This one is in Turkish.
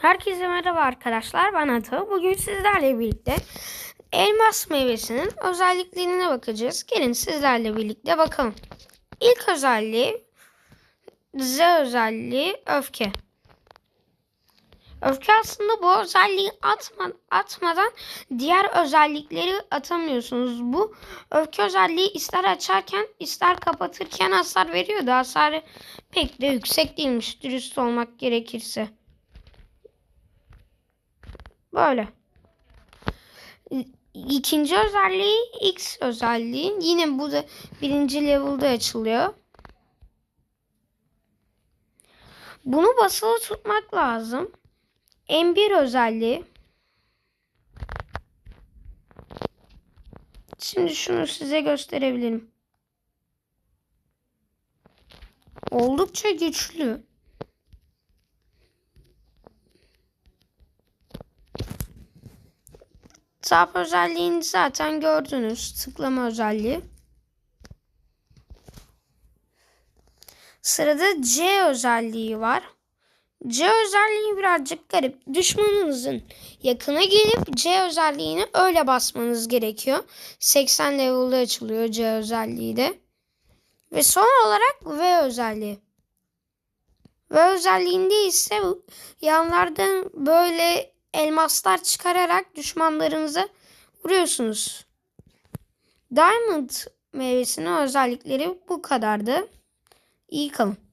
Herkese merhaba arkadaşlar. Ben Ata. Bugün sizlerle birlikte elmas meyvesinin özelliklerine bakacağız. Gelin sizlerle birlikte bakalım. İlk özelliği Z özelliği öfke. Öfke aslında bu özelliği atma, atmadan diğer özellikleri atamıyorsunuz. Bu öfke özelliği ister açarken ister kapatırken hasar veriyor da hasarı pek de yüksek değilmiş dürüst olmak gerekirse. Böyle. İkinci özelliği X özelliği. Yine bu da birinci level'da açılıyor. Bunu basılı tutmak lazım. M1 özelliği. Şimdi şunu size gösterebilirim. Oldukça güçlü. Tap özelliğini zaten gördünüz. Tıklama özelliği. Sırada C özelliği var. C özelliği birazcık garip. Düşmanınızın yakına gelip C özelliğini öyle basmanız gerekiyor. 80 level'da açılıyor C özelliği de. Ve son olarak V özelliği. V özelliğinde ise yanlardan böyle elmaslar çıkararak düşmanlarınıza vuruyorsunuz. Diamond meyvesinin özellikleri bu kadardı. İyi kalın.